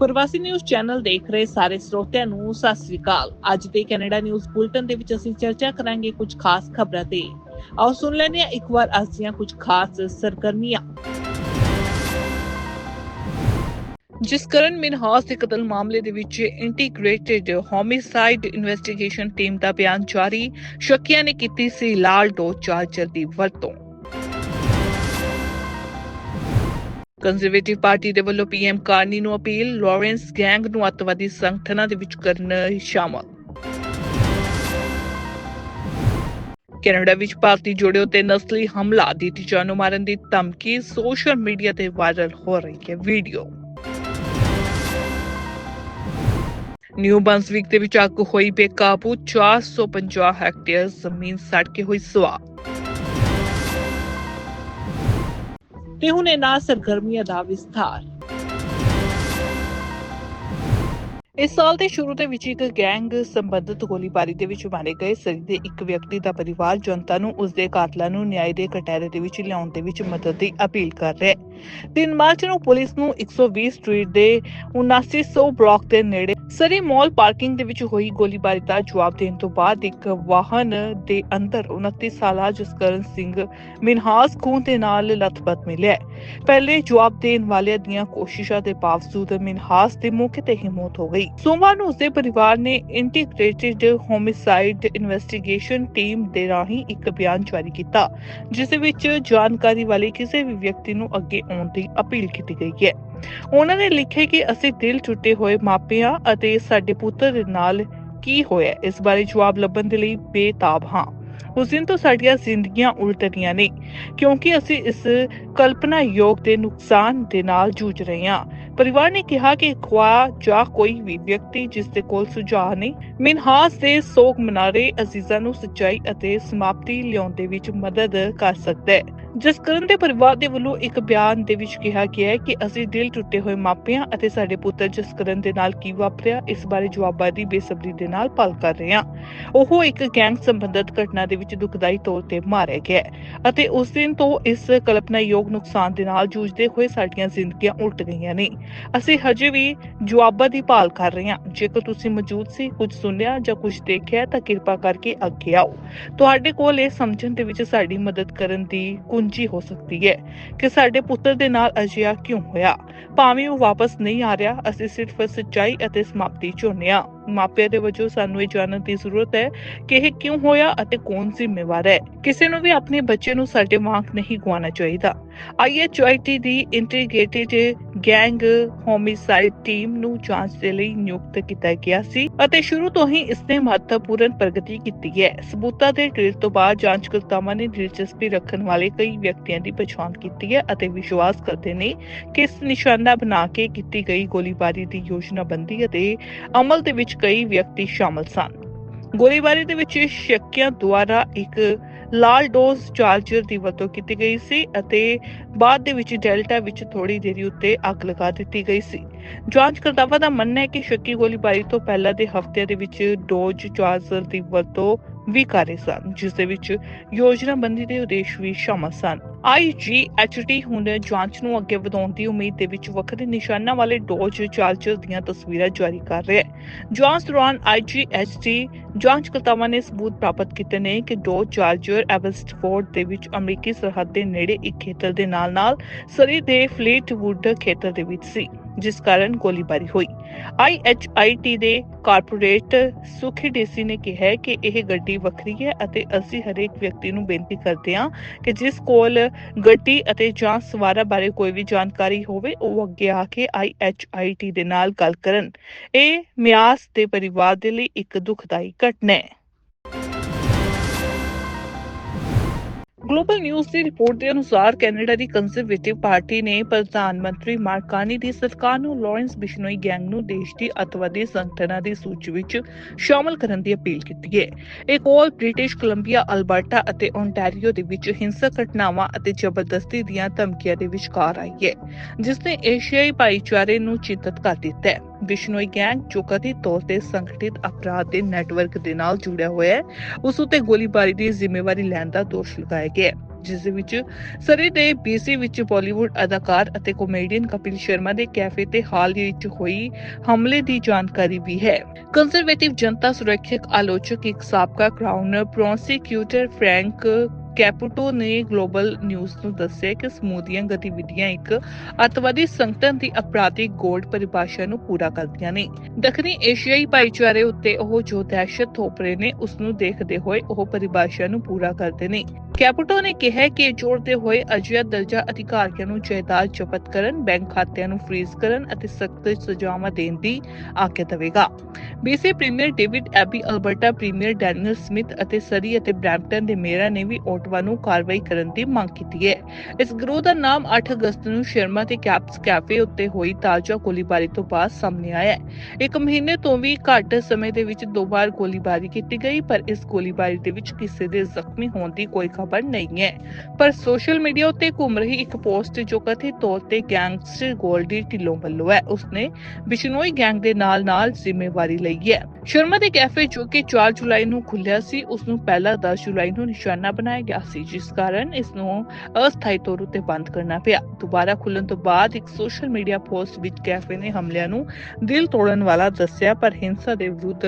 ਪ੍ਰਵਾਸੀ news channel ਦੇਖ ਰਹੇ ਸਾਰੇ ਸਰੋਤਿਆਂ ਨੂੰ, ਸਤਿ ਸ੍ਰੀ ਅਕਾਲ। ਅੱਜ ਦੇ ਕੈਨੇਡਾ ਨਿਊਜ਼ ਬੁਲਟਨ ਦੇ ਵਿੱਚ ਅਸੀਂ ਚਰਚਾ ਕਰਾਂਗੇ ਕੁਝ ਖਾਸ ਖਬਰਾਂ ਤੇ। ਆਓ ਸੁਣ ਲੈਂਦੇ ਹਾਂ ਇੱਕ ਵਾਰ ਅੱਜ ਦੀਆਂ ਕੁਝ ਖਾਸ ਸਰਗਰਮੀਆਂ। ਜਿਸ ਕਰਨ ਮਿਨਹਾਸ ਦੇ ਕਤਲ ਮਾਮਲੇ ਦੇ ਵਿੱਚ ਇੰਟੀਗ੍ਰੇਟਿਡ ਹੋਮਿਸਾਈਡ ਇਨਵੈਸਟੀਗੇਸ਼ਨ ਟੀਮ ਦਾ ਬਿਆਨ ਜਾਰੀ, ਸ਼ੱਕੀਆਂ ਨੇ ਕੀਤੀ ਸੀ ਲਾਲ ਡੋ ਚਾਰਜਰ ਦੀ ਵਰਤੋਂ। ਕੰਜ਼ਰਵੇਟਿਵ ਪਾਰਟੀ ਦੇ ਵੱਲੋਂ ਪੀਐਮ ਕਾਰਨੀ ਨੂੰ ਅਪੀਲ ਲਾਰੈਂਸ ਗੈਂਗ ਨੂੰ ਅੱਤਵਾਦੀ ਸੰਗਠਨਾਂ ਦੇ ਵਿੱਚ ਕਰਨ ਸ਼ਾਮਲ। ਕੈਨੇਡਾ ਵਿੱਚ ਭਾਰਤੀ ਜੋੜਿਆਂ ਤੇ ਨਸਲੀ ਹਮਲਾ ਦੀ ਜਾਨੋਂ ਮਾਰਨ ਦੀ ਧਮਕੀ, ਸੋਸ਼ਲ ਮੀਡੀਆ ਤੇ ਵਾਇਰਲ ਹੋ ਰਹੀ ਹੈ ਵੀਡੀਓ। ਨਿਊ ਬਨਸਵਿਕ ਦੇ ਵਿੱਚ ਅੱਗ ਹੋਈ ਬੇਕਾਬੂ 450 ਹੈਕਟੇਅਰ ਜ਼ਮੀਨ ਸੜ ਕੇ ਹੋਈ ਸੁਆਹ ਤੇ ਹੁਣ ਇਹਨਾਂ ਸਰਗਰਮੀਆਂ ਦਾ ਵਿਸਥਾਰ ਇਸ ਸਾਲ ਦੇ ਸ਼ੁਰੂ ਦੇ ਵਿੱਚ ਇੱਕ ਗੈਂਗ ਸੰਬੰਧਿਤ ਗੋਲੀਬਾਰੀ ਦੇ ਵਿੱਚ ਮਾਰੇ ਗਏ ਸਰੀ ਦੇ ਇੱਕ ਵਿਅਕਤੀ ਦਾ ਪਰਿਵਾਰ ਜਨਤਾ ਨੂੰ ਉਸ ਦੇ ਕਾਤਲਾਂ ਨੂੰ ਨਿਆਂ ਦੇ ਕਟਹਿਰੇ ਦੇ ਵਿੱਚ ਲਿਆਉਣ ਦੇ ਵਿੱਚ ਮਦਦ ਦੀ ਅਪੀਲ ਕਰ ਰਿਹਾ ਹੈ। 3 ਮਾਰਚ ਨੂੰ ਪੁਲਿਸ ਨੂੰ 120 ਸਟਰੀਟ ਦੇ 7900 ਬਲਾਕ ਦੇ ਨੇੜੇ ਸਰੀ ਮਾਲ ਪਾਰਕਿੰਗ ਦੇ ਵਿੱਚ ਹੋਈ ਗੋਲੀਬਾਰੀ ਦਾ ਜਵਾਬ ਦੇਣ ਤੋਂ ਬਾਅਦ ਇੱਕ ਵਾਹਨ ਦੇ ਅੰਦਰ 29 ਸਾਲਾ ਜਸਕਰਨ ਸਿੰਘ ਮਿਨਹਾਸ ਖੂਨ ਦੇ ਨਾਲ ਲਥਪਥ ਮਿਲਿਆ ਪਹਿਲੇ ਜਵਾਬ ਦੇਣ ਵਾਲਿਆਂ ਦੀਆਂ ਕੋਸ਼ਿਸ਼ਾਂ ਦੇ ਬਾਵਜੂਦ ਮਿਨਹਾਸ ਦੀ ਮੌਕੇ ਤੇ ਹੀ ਮੌਤ ਹੋ ਗਈ। ਸੋਮਵਾਰ ਨੂੰ ਉਸਦੇ ਪਰਿਵਾਰ ਨੇ ਇੰਟੀਗ੍ਰੇਟਿਡ ਹੋਮਿਸਾਈਡ ਇਨਵੈਸਟੀਗੇਸ਼ਨ ਟੀਮ ਦੇ ਰਾਹੀਂ ਇੱਕ ਬਿਆਨ ਜਾਰੀ ਕੀਤਾ, ਜਿਸ ਵਿੱਚ ਜਾਣਕਾਰੀ ਵਾਲੇ ਕਿਸੇ ਵੀ ਵਿਅਕਤੀ ਨੂੰ ਅੱਗੇ ਆਉਣ ਦੀ ਅਪੀਲ ਕੀਤੀ ਗਈ ਹੈ। ਉਹਨਾਂ ਨੇ ਲਿਖਿਆ ਕਿ ਅਸੀਂ ਦਿਲ ਟੁੱਟੇ ਹੋਏ ਮਾਪਿਆਂ ਅਤੇ ਸਾਡੇ ਪੁੱਤਰ ਦੇ ਨਾਲ ਕੀ ਹੋਇਆ, ਇਸ ਬਾਰੇ ਜਵਾਬ ਲੱਭਣ ਦੇ ਲਈ ਬੇਤਾਬ ਹਾਂ। ਉਸ ਦਿਨ ਤੋਂ ਸਾਡੀਆਂ ਜ਼ਿੰਦਗੀਆਂ ਉਲਟ ਰਹੀਆਂ ਨੇ, ਕਿਉਂਕਿ ਅਸੀਂ ਇਸ ਕਲਪਨਾ ਯੋਗ ਦੇ ਨੁਕਸਾਨ ਦੇ ਨਾਲ ਜੂਝ ਰਹੇ ਹਾਂ। ਪਰਿਵਾਰ ਨੇ ਕਿਹਾ ਕਿ ਖਵਾ ਜਾਂ ਕੋਈ ਵੀ ਵਿਅਕਤੀ ਜਿਸ ਦੇ ਕੋਲ ਸੁਝਾਅ ਨਹੀਂ ਮਿਨਹਾਸ ਦੇ ਸੋਗ ਮਨਾਰੇ ਅਜ਼ੀਜ਼ਾਂ ਨੂੰ ਸੱਚਾਈ ਅਤੇ ਸਮਾਪਤੀ ਲਿਆਉਣ ਦੇ ਵਿੱਚ ਮਦਦ ਕਰ ਸਕਦਾ ਹੈ। ਜਸਕਰਨ ਦੇ ਪਰਿਵਾਰ ਦੇ ਵੱਲੋਂ ਇੱਕ ਬਿਆਨ ਦੇ ਵਿੱਚ ਕਿਹਾ ਗਿਆ ਹੈ ਕਿ ਅਸੀਂ ਦਿਲ ਟੁੱਟੇ ਹੋਏ ਮਾਪਿਆਂ ਅਤੇ ਸਾਡੇ ਪੁੱਤਰ ਜਸਕਰਨ ਦੇ ਨਾਲ ਕੀ ਵਾਪਰਿਆ, ਇਸ ਬਾਰੇ ਜਵਾਬਾਂ ਦੀ ਬੇਸਬਰੀ ਦੇ ਨਾਲ ਭਾਲ ਕਰ ਰਹੇ ਹਾਂ। ਉਹ ਇੱਕ ਗੈਂਗ ਸੰਬੰਧਿਤ ਘਟਨਾ ਦੇ ਵਿੱਚ ਦੁਖਦਾਈ ਤੌਰ ਤੇ ਮਾਰਿਆ ਗਿਆ ਅਤੇ ਉਸ ਦਿਨ ਤੋਂ ਇਸ ਕਲਪਨਾਯੋਗ ਨੁਕਸਾਨ ਦੇ ਨਾਲ ਜੂਝਦੇ ਹੋਏ ਸਾਡੀਆਂ ਜ਼ਿੰਦਗੀਆਂ ਉਲਟ ਗਈਆਂ ਨੇ। ਅਸੀਂ ਹਜੇ ਵੀ ਜਵਾਬਾਂ ਦੀ ਭਾਲ ਕਰ ਰਹੇ ਹਾਂ। ਜੇਕਰ ਤੁਸੀਂ ਮੌਜੂਦ ਸੀ, ਕੁਝ ਸੁਣਿਆ ਜਾਂ ਕੁਝ ਦੇਖਿਆ ਤਾਂ ਕਿਰਪਾ ਕਰਕੇ ਅੱਗੇ ਆਓ। ਤੁਹਾਡੇ ਕੋਲ ਇਹ ਸਮਝਣ ਦੇ ਵਿੱਚ ਸਾਡੀ ਮਦਦ ਕਰਨ ਦੀ ਕੁੰਜੀ ਹੋ ਸਕਦੀ ਹੈ ਕਿ ਸਾਡੇ ਪੁੱਤਰ ਦੇ ਨਾਲ ਅਜਿਹਾ ਕਿਉਂ ਹੋਇਆ? ਭਾਵੇਂ ਉਹ ਵਾਪਸ ਨਹੀਂ ਆ ਰਿਹਾ, ਅਸੀਂ ਸਿਰਫ ਸੱਚਾਈ ਅਤੇ ਸਮਾਪਤੀ ਚੁਣਿਆ ਮਾਪਿਆਂ ਦੇ ਵਜੋਂ ਸਾਨੂੰ ਇਹ ਜਾਣਨ ਦੀ ਜ਼ਰੂਰਤ ਹੈ ਕਿ ਇਹ ਕਿਉਂ ਹੋਇਆ ਅਤੇ ਕੌਣ ਜ਼ਿੰਮੇਵਾਰ ਹੈ। ਕਿਸੇ ਨੂੰ ਵੀ ਆਪਣੇ ਬੱਚੇ ਨੂੰ ਸਾਡੇ ਵਾਂਗ ਨਹੀਂ ਗਵਾਉਣਾ ਚਾਹੀਦਾ। ਆਈਐਚਆਈਟੀ ਦੀ ਇੰਟੀਗ੍ਰੇਟਿਡ ਗੈਂਗ ਹੋਮਿਸਾਈਡ ਟੀਮ ਨੂੰ ਜਾਂਚ ਦੇ ਲਈ ਨਿਯੁਕਤ ਕੀਤਾ ਗਿਆ ਸੀ ਅਤੇ ਸ਼ੁਰੂ ਤੋਂ ਹੀ ਇਸ ਨੇ ਮਹੱਤਵਪੂਰਨ ਪ੍ਰਗਤੀ ਕੀਤੀ ਹੈ। ਸਬੂਤਾਂ ਦੇ ਟ੍ਰੇਲ ਤੋਂ ਬਾਅਦ ਜਾਂਚਕਰਤਾਵਾਂ ਨੇ ਦਿਲਚਸਪੀ ਰੱਖਣ ਵਾਲੇ ਕਈ ਵਿਅਕਤੀਆਂ ਦੀ ਪਛਾਣ ਕੀਤੀ ਹੈ ਅਤੇ ਵਿਸ਼ਵਾਸ ਕਰਦੇ ਨੇ ਕਿ ਇਸ ਨਿਸ਼ਾਨਾ ਬਣਾ ਕੇ ਕੀਤੀ ਗਈ ਗੋਲੀਬਾਰੀ ਦੀ ਯੋਜਨਾਬੰਦੀ ਅਤੇ ਅਮਲ ਦੇ ਵਿੱਚ ਕਈ ਵਿਅਕਤੀ ਸ਼ਾਮਲ ਸਨ। ਗੋਲੀਬਾਰੀ ਦੇ ਵਿੱਚ ਸ਼ੱਕੀਆਂ ਦੁਆਰਾ ਇੱਕ ਲਾਲ ਡੋਜ਼ ਚਾਰਜਰ ਦੀ ਵਰਤੋਂ ਕੀਤੀ ਗਈ ਸੀ ਅਤੇ ਬਾਅਦ ਦੇ ਵਿੱਚ ਡੈਲਟਾ ਵਿੱਚ ਥੋੜੀ ਦੇਰੀ ਉੱਤੇ ਅੱਗ ਲਗਾ ਦਿੱਤੀ ਗਈ ਸੀ। ਜਾਂਚਕਰਤਾਵਾਂ ਦਾ ਮੰਨਣਾ ਹੈ ਕਿ ਸ਼ੱਕੀ ਗੋਲੀਬਾਰੀ ਤੋਂ ਪਹਿਲਾਂ ਦੇ ਹਫ਼ਤਿਆਂ ਦੇ ਵਿੱਚ ਡੋਜ਼ ਚਾਰਜਰ ਦੀ ਵਰਤੋਂ ਵੀ ਕਰ ਰਹੇ ਸਨ, ਜਿਸ ਦੇ ਵਿੱਚ ਯੋਜਨਾਬੰਦੀ ਦੇ ਉਦੇਸ਼ ਵੀ ਸ਼ਾਮਲ ਸਨ। ਆਈਜੀਐਚਟੀ ਹੁਣ ਜਾਂਚ ਨੂੰ ਅੱਗੇ ਵਧਾਉਣ ਦੀ ਉਮੀਦ ਦੇ ਵਿੱਚ ਵੱਖਰੇ ਨਿਸ਼ਾਨਾਂ ਵਾਲੇ ਡੋਜ ਚਾਰਜਰ ਦੀਆਂ ਤਸਵੀਰਾਂ ਜਾਰੀ ਕਰ ਰਿਹਾ ਹੈ। ਜਾਂਚ ਦੌਰਾਨ ਆਈਜੀਐਚਟੀ ਜਾਂਚਕਰਤਾਵਾਂ ਨੇ ਸਬੂਤ ਪ੍ਰਾਪਤ ਕੀਤੇ ਨੇ ਕਿ ਡੋਜ ਚਾਰਜਰ ਐਵਸਟਫੋਰਡ ਦੇ ਵਿੱਚ ਅਮਰੀਕੀ ਸਰਹੱਦ ਦੇ ਨੇੜੇ ਇੱਕ ਖੇਤਰ ਦੇ ਨਾਲ-ਨਾਲ ਸਰੀ ਦੇ ਫਲੀਟਵੁੱਡ ਖੇਤਰ ਦੇ ਵਿੱਚ ਸੀ, ਜਿਸ ਕਾਰਨ ਗੋਲੀਬਾਰੀ ਹੋਈ। ਆਈਐਚਆਈਟੀ ਦੇ ਕਾਰਪੋਰੇਟ ਸੁਖੀ ਡੇਸੀ ਨੇ ਕਿਹਾ ਕਿ ਇਹ ਗੱਡੀ ਵੱਖਰੀ ਹੈ ਅਤੇ ਅਸੀਂ ਹਰੇਕ ਵਿਅਕਤੀ ਨੂੰ ਬੇਨਤੀ ਕਰਦੇ ਹਾਂ ਕਿ ਜਿਸ ਕੋਲ ਗੱਡੀ ਅਤੇ ਜਾਂ ਸਵਾਰਾਂ ਬਾਰੇ ਕੋਈ ਵੀ ਜਾਣਕਾਰੀ ਹੋਵੇ, ਉਹ ਅੱਗੇ ਆ ਕੇ ਆਈਐਚਆਈਟੀ ਦੇ ਨਾਲ ਗੱਲ ਕਰਨ। ਇਹ ਮਿਆਸ ਦੇ ਪਰਿਵਾਰ ਦੇ ਲਈ ਇੱਕ ਦੁਖਦਾਈ ਘਟਨਾ ਹੈ। ਗਲੋਬਲ ਨਿਊਜ਼ ਦੀ ਰਿਪੋਰਟ ਦੇ ਅਨੁਸਾਰ ਕੈਨੇਡਾ ਦੀ ਕੰਜ਼ਰਵੇਟਿਵ ਪਾਰਟੀ ਨੇ ਪ੍ਰਧਾਨ ਮੰਤਰੀ ਮਾਰਕ ਦੀ ਸਰਕਾਰ ਨੂੰ ਲਾਰੈਂਸ ਬਿਸ਼ਨੋਈ ਗੈਂਗ ਨੂੰ ਦੇਸ਼ ਦੀ ਅਤਵਾਦੀ ਸੰਗਠਨਾਂ ਦੀ ਸੂਚੀ ਵਿੱਚ ਸ਼ਾਮਲ ਕਰਨ ਦੀ ਅਪੀਲ ਕੀਤੀ ਹੈ। ਇਹ ਕੋਲ ਬ੍ਰਿਟਿਸ਼ ਕੋਲੰਬੀਆ ਅਲਬਰਟਾ ਅਤੇ ਓਨਟਾਰੀਓ ਦੇ ਵਿੱਚ ਹਿੰਸਕ ਘਟਨਾਵਾਂ ਅਤੇ ਜ਼ਬਰਦਸਤੀ ਦੀਆਂ ਧਮਕੀਆਂ ਦੇ ਵਿਚਕਾਰ ਆਈ ਹੈ, ਜਿਸ ਨੇ ਏਸ਼ੀਆਈ ਭਾਈਚਾਰੇ ਨੂੰ ਚਿੰਤਤ ਕਰ ਦਿੱਤਾ ਹੈ। ਬਿਸ਼ਨੋਈ ਗੈਂਗ ਜੋ ਕਥਿਤ ਤੌਰ ਤੇ ਸੰਗਠਿਤ ਅਪਰਾਧ ਦੇ ਨੈਟਵਰਕ ਦੇ ਨਾਲ ਜੁੜਿਆ ਹੋਇਆ ਹੈ। ਉਸ ਉਤੇ ਗੋਲੀਬਾਰੀ ਦੀ ਜ਼ਿੰਮੇਵਾਰੀ ਲੈਣ ਦਾ ਦੋਸ਼ ਲਗਾਇਆ ਗਿਆ ਹੈ, ਜਿਸ ਦੇ ਵਿੱਚ ਸਰੀ ਦੇ BC ਵਿੱਚ ਬਾਲੀਵੁੱਡ ਅਦਾਕਾਰ ਅਤੇ ਕਾਮੇਡੀਅਨ ਕਪਿਲ ਸ਼ਰਮਾ ਦੇ ਕੈਫੇ ਤੇ ਹਾਲ ਹੀ ਵਿੱਚ ਹੋਈ ਹਮਲੇ ਦੀ ਜਾਣਕਾਰੀ ਵੀ ਹੈ। ਕੰਜ਼ਰਵੇਟਿਵ ਜਨਤਾ ਸੁਰੱਖਿਅਕ ਆਲੋਚਕ ਇੱਕ ਸਾਬਕਾ ਕਰਾਊਨ ਪ੍ਰੋਸੀਕਿਊਟਰ ਫ੍ਰੈਂਕ ਕੈਪੂਟੋ ਨੇ ਗਲੋਬਲ ਨਿਊਜ਼ ਨੂੰ ਦੱਸਿਆ ਕਿ ਸਮੂਹ ਦੀਆਂ ਗਤੀਵਿਧੀਆਂ ਇੱਕ ਅੱਤਵਾਦੀ ਸੰਗਠਨ ਦੀ ਅਪਰਾਧਿਕ ਗੋਲਡ ਪਰਿਭਾਸ਼ਾ ਨੂੰ ਪੂਰਾ ਕਰਦੀਆਂ ਨੇ। ਦੱਖਣੀ ਏਸ਼ੀਆਈ ਭਾਈਚਾਰੇ ਉੱਤੇ ਉਹ ਜੋ ਦਹਿਸ਼ਤ ਥੋਪ ਰਹੇ ਨੇ ਉਸ ਨੂੰ ਦੇਖਦੇ ਹੋਏ ਉਹ ਪਰਿਭਾਸ਼ਾ ਨੂੰ ਪੂਰਾ ਕਰਦੇ ਨੇ। ਕੈਪੂਟੋ ਨੇ ਕਿਹਾ ਕਿ ਜੋੜਦੇ ਹੋਏ ਅਜਿਹਾ ਦਰਜਾ ਅਧਿਕਾਰੀਆਂ ਨੂੰ ਜਾਇਦਾਦ ਜ਼ਬਤ ਕਰਨ, ਬੈਂਕ ਖਾਤਿਆਂ ਨੂੰ ਫ੍ਰੀਜ਼ ਕਰਨ ਅਤੇ ਸਖਤ ਸਜ਼ਾਵਾਂ ਦੇਣ ਦੀ ਆਗਿਆ ਦੇਵੇਗਾ। BC premier David Eby Alberta, premier Danielle Smith ਅਤੇ ਸਰੀ ਅਤੇ ਬ੍ਰੈਂਪਟਨ ਦੇ ਮੇਅਰਾਂ ਨੇ ਵੀ ਓਟਵਾ ਨੂੰ ਕਾਰਵਾਈ ਕਰਨ ਦੀ ਮੰਗ ਕੀਤੀ ਹੈ। ਇਸ ਗਰੋਹ ਦਾ ਨਾਮ 8 ਅਗਸਤ ਨੂੰ ਸ਼ਰਮਾ ਤੇ ਕੈਪਸ ਕੈਫੇ ਉੱਤੇ ਹੋਈ ਤਾਜ਼ਾ ਗੋਲੀਬਾਰੀ ਤੋਂ ਬਾਅਦ ਸਾਹਮਣੇ ਆਇਆ ਹੈ। ਇੱਕ ਮਹੀਨੇ ਤੋਂ ਵੀ ਘੱਟ ਸਮੇਂ ਦੇ ਵਿੱਚ ਦੋ ਵਾਰ ਗੋਲੀਬਾਰੀ ਕੀਤੀ ਗਈ, ਪਰ ਇਸ ਗੋਲੀਬਾਰੀ ਦੇ ਵਿੱਚ ਕਿਸੇ ਦੇ ਜ਼ਖਮੀ ਹੋਣ ਦੀ ਕੋਈ ਖਬਰ ਨਹੀਂ ਹੈ। ਪਰ ਸੋਸ਼ਲ ਮੀਡੀਆ ਉੱਤੇ ਘੁੰਮ ਰਹੀ ਇੱਕ ਪੋਸਟ ਜੋ ਕਥਿਤ ਤੌਰ ਤੇ ਗੈਂਗਸਟਰ ਗੋਲਡੀ ਢਿੱਲੋਂ ਵੱਲੋਂ ਹੈ, ਉਸਨੇ ਬਿਸ਼ਨੋਈ ਗੈਂਗ ਦੇ ਨਾਲ-ਨਾਲ ਜ਼ਿੰਮੇਵਾਰੀ ਲਈ ਹੈ। ਸ਼ਰਮਾ ਦੇ ਕੈਫੇ ਜੋ ਕਿ 4 ਜੁਲਾਈ ਨੂੰ ਖੁੱਲਿਆ ਸੀ ਉਸ ਨੂੰ ਪਹਿਲਾਂ 10 ਜੁਲਾਈ ਨੂੰ ਨਿਸ਼ਾਨਾ ਬਣਾਇਆ ਗਿਆ ਸੀ ਜਿਸ ਕਾਰਨ ਇਸ ਨੂੰ ਅਸਥਾਈ ਤੌਰ ਉਤੇ ਬੰਦ ਕਰਨਾ ਪਿਆ ਦੁਬਾਰਾ ਖੁੱਲਣ ਤੋਂ ਬਾਅਦ ਇੱਕ ਸੋਸ਼ਲ ਮੀਡੀਆ ਪੋਸਟ ਵਿੱਚ ਕੈਫੇ ਨੇ ਹਮਲਿਆਂ ਨੂੰ ਦਿਲ ਤੋੜਨ ਵਾਲਾ ਦੱਸਿਆ ਪਰ ਹਿੰਸਾ ਦੇ ਵਿਰੁੱਧ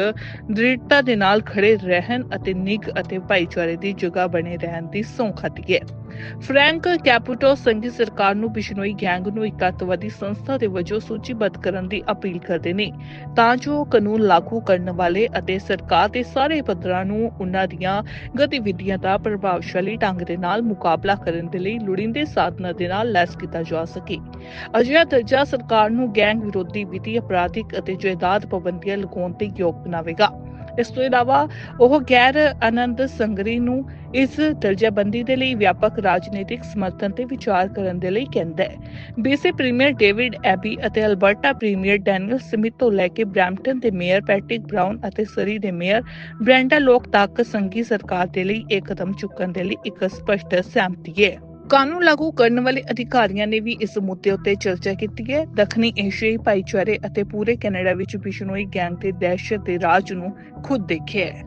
ਦ੍ਰਿੜਤਾ ਦੇ ਨਾਲ ਖੜੇ ਰਹਿਣ ਅਤੇ ਨਿੱਘ ਅਤੇ ਭਾਈਚਾਰੇ ਦੀ ਜਗ੍ਹਾ ਬਣੇ ਰਹਿਣ ਦੀ ਸਹੁੰ ਖਾਧੀ ਹੈ ਫ੍ਰੈਂਕ ਕੈਪੂਟੋ ਸੰਘੀ ਸਰਕਾਰ ਨੂੰ ਬਿਸ਼ਨੋਈ ਗੈਂਗ ਨੂੰ ਇੱਕ ਅੱਤਵਾਦੀ ਸੰਸਥਾ ਦੇ ਵਜੋਂ ਸੂਚੀਬੱਧ ਕਰਨ ਦੀ ਅਪੀਲ ਕਰਦੇ ਨੇ। ਤਾਂ ਜੋ ਕਾਨੂੰਨ ਲਾਗੂ ਕਰਨ ਵਾਲੇ ਅਤੇ ਸਰਕਾਰ ਦੇ ਸਾਰੇ ਪੱਧਰਾਂ ਨੂੰ ਉਹਨਾਂ ਦੀਆਂ ਗਤੀਵਿਧੀਆਂ ਦਾ ਪ੍ਰਭਾਵਸ਼ਾਲੀ ਢੰਗ ਦੇ ਨਾਲ ਮੁਕਾਬਲਾ ਕਰਨ ਦੇ ਲਈ ਲੋੜੀਂਦੇ ਸਾਧਨਾਂ ਦੇ ਨਾਲ ਲੈਸ ਕੀਤਾ ਜਾ ਸਕੇ। ਅਜਿਹਾ ਦਰਜਾ ਸਰਕਾਰ ਨੂੰ ਗੈਂਗ ਵਿਰੋਧੀ ਵਿੱਤੀ ਅਪਰਾਧਿਕ ਅਤੇ ਜਾਇਦਾਦ ਪਾਬੰਦੀਆਂ ਲਗਾਉਣ ਤੇ ਯੋਗ ਬਣਾਵੇਗਾ। ਇਸ ਤੋਂ ਇਲਾਵਾ ਉਹ ਗੈਰ ਆਨੰਦ ਸੰਗਰੀ ਨੂੰ ਇਸ ਦਰਜਾਬੰਦੀ ਦੇ ਲਈ ਵਿਆਪਕ ਰਾਜਨੀਤਿਕ ਸਮਰਥਨ ਤੇ ਵਿਚਾਰ ਕਰਨ ਦੇ ਲਈ ਕਹਿੰਦਾ ਹੈ। ਬੀਸੀ ਪ੍ਰੀਮੀਅਰ ਡੇਵਿਡ ਐਬੀ ਅਤੇ ਅਲਬਰਟਾ ਪ੍ਰੀਮੀਅਰ ਡੈਨੀਅਲ ਸਮਿਥ ਤੋਂ ਲੈ ਕੇ ਬ੍ਰੈਂਪਟਨ ਦੇ ਮੇਅਰ ਪੈਟ੍ਰਿਕ ਬ੍ਰਾਊਨ ਅਤੇ ਸਰੀ ਦੇ ਮੇਅਰ ਬ੍ਰੈਂਡਾ ਲੋਕ ਤੱਕ ਸੰਘੀ ਸਰਕਾਰ ਦੇ ਲਈ ਇਹ ਕਦਮ ਚੁੱਕਣ ਦੇ ਲਈ ਇੱਕ ਸਪਸ਼ਟ ਸਹਿਮਤੀ ਹੈ। ਕਾਨੂੰਨ ਲਾਗੂ ਕਰਨ ਵਾਲੇ ਅਧਿਕਾਰੀਆਂ ਨੇ ਵੀ ਇਸ ਮੁੱਦੇ ਉੱਤੇ ਚਰਚਾ ਕੀਤੀ ਹੈ। ਦੱਖਣੀ ਏਸ਼ੀਆਈ ਭਾਈਚਾਰੇ ਅਤੇ ਪੂਰੇ ਕੈਨੇਡਾ ਵਿੱਚ ਬਿਸ਼ਨੋਈ ਗੈਂਗ ਦੇ ਦਹਿਸ਼ਤ ਦੇ ਰਾਜ ਨੂੰ ਖੁਦ ਦੇਖਿਆ ਹੈ।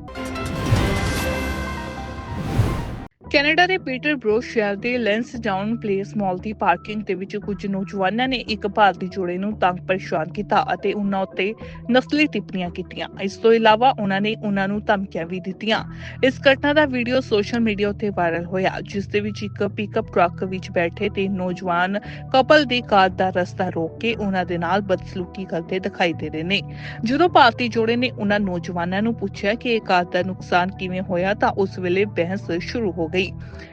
ਕੈਨੇਡਾ ਦੇ ਪੀਟਰ ਪੀਟਰਬਰੋ ਸ਼ਹਿਰ ਦੇ ਲੈਂਸ ਡਾਊਨ ਪਲੇਸ ਮਾਲ ਦੀ ਪਾਰਕਿੰਗ ਦੇ ਵਿੱਚ ਕੁਝ ਨੌਜਵਾਨਾਂ ਨੇ ਇੱਕ ਭਾਰਤੀ ਜੋੜੇ ਨੂੰ ਤੰਗ ਪਰੇਸ਼ਾਨ ਕੀਤਾ ਅਤੇ ਉਹਨਾਂ ਉੱਤੇ ਨਸਲੀ ਟਿੱਪਣੀਆਂ ਕੀਤੀਆਂ। ਇਸ ਤੋਂ ਇਲਾਵਾ ਉਹਨਾਂ ਨੇ ਉਹਨਾਂ ਨੂੰ ਧਮਕੀਆਂ ਵੀ ਦਿੱਤੀਆਂ। ਇਸ ਘਟਨਾ ਦਾ ਵੀਡੀਓ ਸੋਸ਼ਲ ਮੀਡੀਆ ਉੱਤੇ ਵਾਇਰਲ ਹੋਇਆ, ਜਿਸ ਦੇ ਵਿੱਚ ਇੱਕ ਪਿਕਅਪ ਟਰੱਕ ਵਿੱਚ ਬੈਠੇ ਤੇ ਨੌਜਵਾਨ ਕਪਲ ਦੀ ਕਾਰ ਦਾ ਰਸਤਾ ਰੋਕ ਕੇ ਉਹਨਾਂ ਦੇ ਨਾਲ ਬਦਸਲੂਕੀ ਕਰਦੇ ਦਿਖਾਈ ਦੇ ਰਹੇ ਨੇ। ਜਦੋਂ ਭਾਰਤੀ ਜੋੜੇ ਨੇ ਉਹਨਾਂ ਨੌਜਵਾਨਾਂ ਨੂੰ ਪੁੱਛਿਆ ਕਿ ਇਹ ਕਾਰ ਦਾ ਨੁਕਸਾਨ ਕਿਵੇਂ ਹੋਇਆ ਤਾਂ ਉਸ ਵੇਲੇ ਬਹਿਸ ਸ਼ੁਰੂ ਹੋ ਗਈ।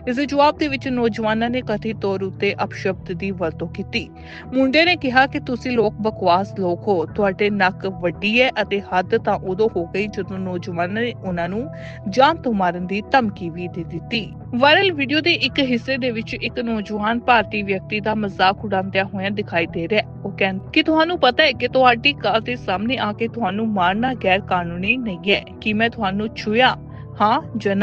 ਇਸ ਦੇ ਜਵਾਬ ਦੇ ਵਿੱਚ ਨੌਜਵਾਨਾਂ ਨੇ ਕਥਿਤ ਤੌਰ ਉੱਤੇ ਅਪਸ਼ਬਦ ਦੀ ਵਰਤੋਂ ਕੀਤੀ। ਮੁੰਡੇ ਨੇ ਕਿਹਾ ਕਿ ਤੁਸੀਂ ਲੋਕ ਬਕਵਾਸ ਲੋਕ ਹੋ, ਤੁਹਾਡੇ ਨੱਕ ਵੱਡੀ ਹੈ ਅਤੇ ਹੱਦ ਤਾਂ ਉਦੋਂ ਹੋ ਗਈ ਜਦੋਂ ਨੌਜਵਾਨਾਂ ਨੇ ਉਹਨਾਂ ਨੂੰ ਜਾਨ ਤੋਂ ਮਾਰਨ ਦੀ ਧਮਕੀ ਵੀ ਦੇ ਦਿੱਤੀ। ਵਾਇਰਲ ਵੀਡੀਓ ਦੇ ਇੱਕ ਹਿੱਸੇ ਦੇ ਵਿੱਚ ਇੱਕ ਨੌਜਵਾਨ ਭਾਰਤੀ ਵਿਅਕਤੀ ਦਾ ਮਜ਼ਾਕ ਉਡਾਉਂਦਿਆਂ ਹੋਇਆ ਦਿਖਾਈ ਦੇ ਰਿਹਾ। ਉਹ ਕਹਿੰਦਾ ਕਿ ਤੁਹਾਨੂੰ ਪਤਾ ਹੈ ਕਿ ਤੁਹਾਡੀ ਕਾਰ ਦੇ ਸਾਹਮਣੇ ਆ ਕੇ ਤੁਹਾਨੂੰ ਮਾਰਨਾ ਗੈਰ ਕਾਨੂੰਨੀ ਨਹੀਂ ਹੈ ਕਿ ਮੈਂ ਤੁਹਾਨੂੰ ਛੂਇਆ ਹਾਂ ਜਾਂ